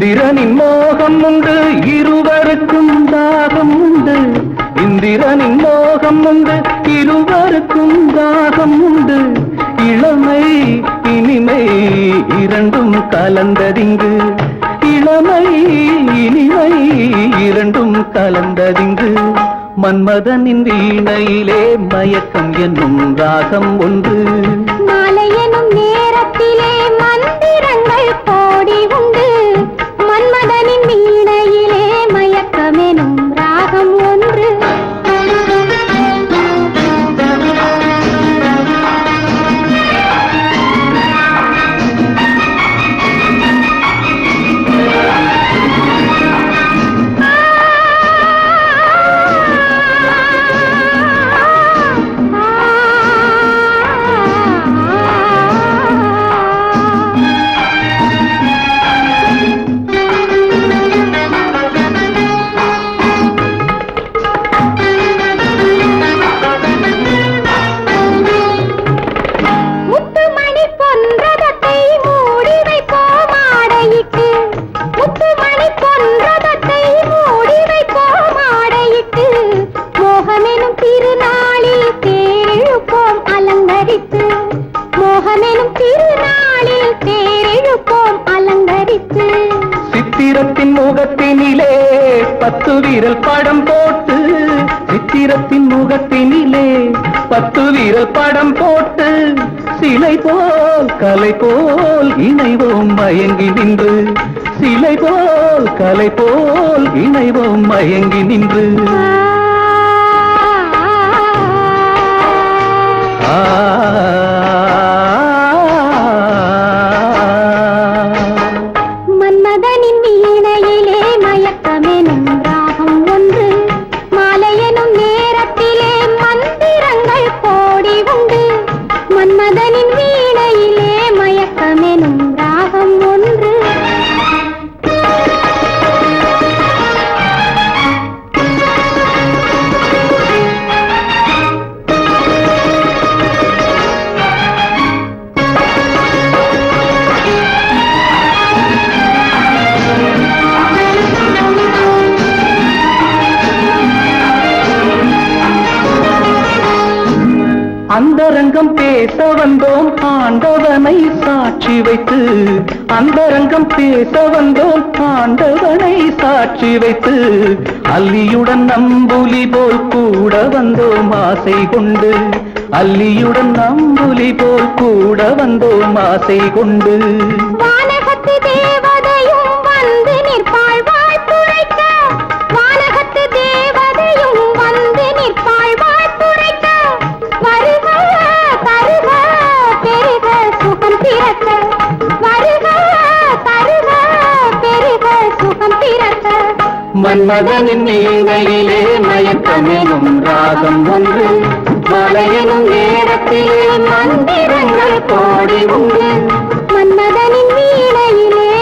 இந்திரனின் மோகம் உண்டு இருவருக்கும் தாகம் உண்டு. இந்திரனின் மோகம் உண்டு இருவருக்கும் தாகம் உண்டு. இளமை இனிமை இரண்டும் கலந்ததிங்கு. இளமை இனிமை இரண்டும் கலந்ததிங்கு. மன்மதனின் வீணையிலே மயக்கம் என்னும் ராகம் ஒன்று. திருநாளில் தேரெழுப்போம் அலங்கரித்து. சித்திரத்தின் முகத்தினிலே பத்து வீரல் படம் போட்டு சித்திரத்தின் முகத்தினிலே பத்து வீரல் படம் போட்டு சிலை போல் கலை போல் இணைவோம் மயங்கி நின்று. சிலை போல் கலை போல் இணைவோம் மயங்கி நின்று. வீணையிலே மயக்கமெனும் அந்தரங்கம் பேச வந்தோம். ஆண்டவனை சாட்சி வைத்து அந்தரங்கம் பேச வந்தோம். ஆண்டவனை சாட்சி வைத்து அல்லியுடன் நம்புலி போல் கூட வந்தோம். ஆசை கொண்டு அல்லியுடன் நம்புலி போல் கூட வந்தோம். ஆசை கொண்டு மன்மதனின் நீரையிலே மயக்கமெனும் ராகம் ஒன்று. மலையிலும் நேரத்திலே மந்திரங்கள் கோடி உண்டு. மன்மதனின் நீரையிலே